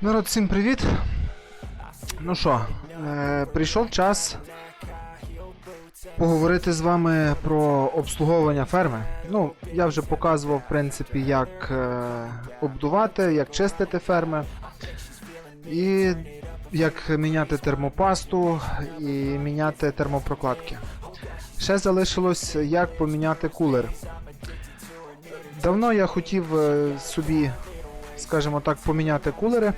Народ, всім привіт. Ну що, е, прийшов час поговорити з вами про обслуговування ферми. Ну, я вже показував, в принципі, як е, обдувати, як чистити ферми, і як міняти термопасту і міняти термопрокладки. Ще залишилось, як поміняти кулер. Давно я хотів е, собі, скажімо так, поміняти кулери.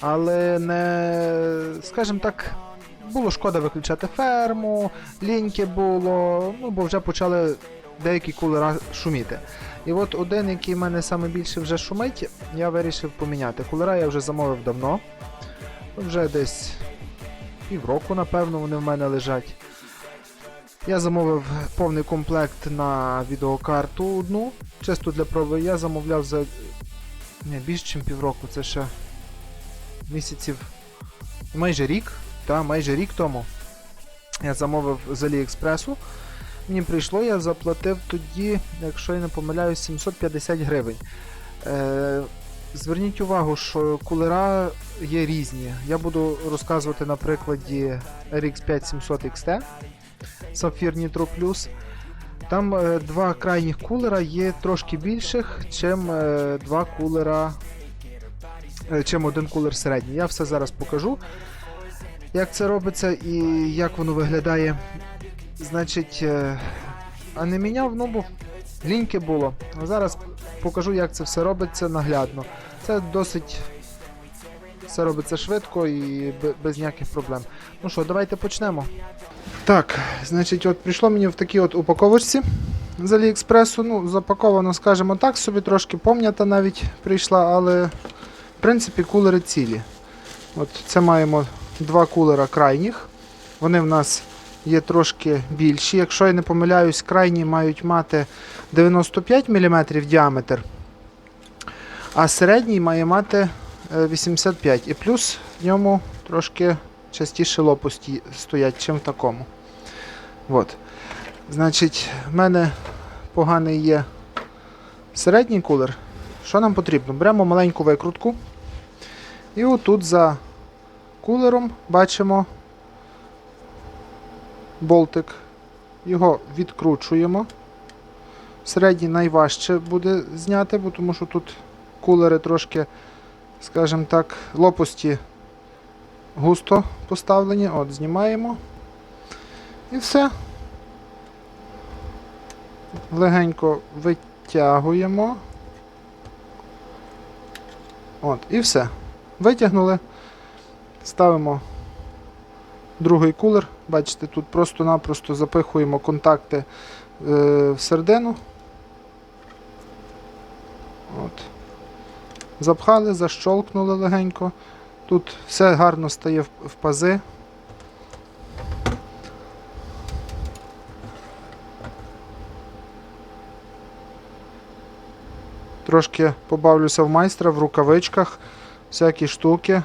Але не, скажімо так, було шкода виключати ферму, ліньки було, ну бо вже почали деякі кулера шуміти. І от один, який в мене саме більше вже шумить, я вирішив поміняти. Кулера я вже замовив давно. Вже десь півроку, напевно, вони в мене лежать. Я замовив повний комплект на відеокарту одну, чисто для проби. Я замовляв за не, більше, ніж півроку, це ще місяців майже рік, та, майже рік тому. Я замовив з Аліекспресу. Мені прийшло, я заплатив тоді, якщо я не помиляюсь, 750 гривень. Е, зверніть увагу, що кулера є різні. Я буду розказувати на прикладі RX 5700 XT Sapphire Nitro Plus. Там е, два крайніх кулера є трошки більших, чим е, два кулера е, чим один кулер середній. Я все зараз покажу, як це робиться і як воно виглядає. Значить, е, а не міняв, ну бо ліньки було. А зараз покажу, як це все робиться наглядно. Це досить все робиться швидко і без ніяких проблем. Ну що, давайте почнемо. Так, значить, от прийшло мені в такій от упаковочці з Аліекспресу. Ну, запаковано, скажімо так, собі трошки пом'ята навіть прийшла, але в принципі кулери цілі. От це маємо два кулера крайніх. Вони в нас є трошки більші. Якщо я не помиляюсь, крайні мають мати 95 мм діаметр, а середній має мати е, 85 І плюс в ньому трошки частіше лопасті стоять, чим в такому. От. Значить, в мене поганий є середній кулер. Що нам потрібно? Беремо маленьку викрутку. І отут за кулером бачимо болтик. Його відкручуємо. Середній найважче буде зняти, бо тому що тут кулери трошки, скажімо так, лопасті густо поставлені. От, знімаємо. І все. Легенько витягуємо. От, і все. Витягнули. Ставимо другий кулер. Бачите, тут просто-напросто запихуємо контакти е, в середину. От. Запхали, защолкнули легенько. Тут все гарно стає в, пази. Трошки побавлюся в майстра в рукавичках, всякі штуки.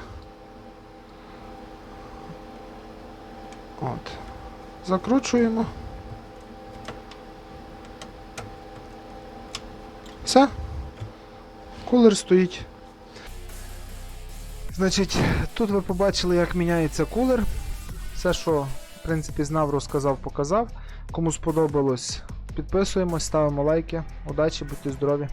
От. Закручуємо. Все. Кулер стоїть. Значить, тут ви побачили, як міняється кулер. Все, що в принципі знав, розказав, показав. Кому сподобалось, підписуємось, ставимо лайки. Удачі, будьте здорові!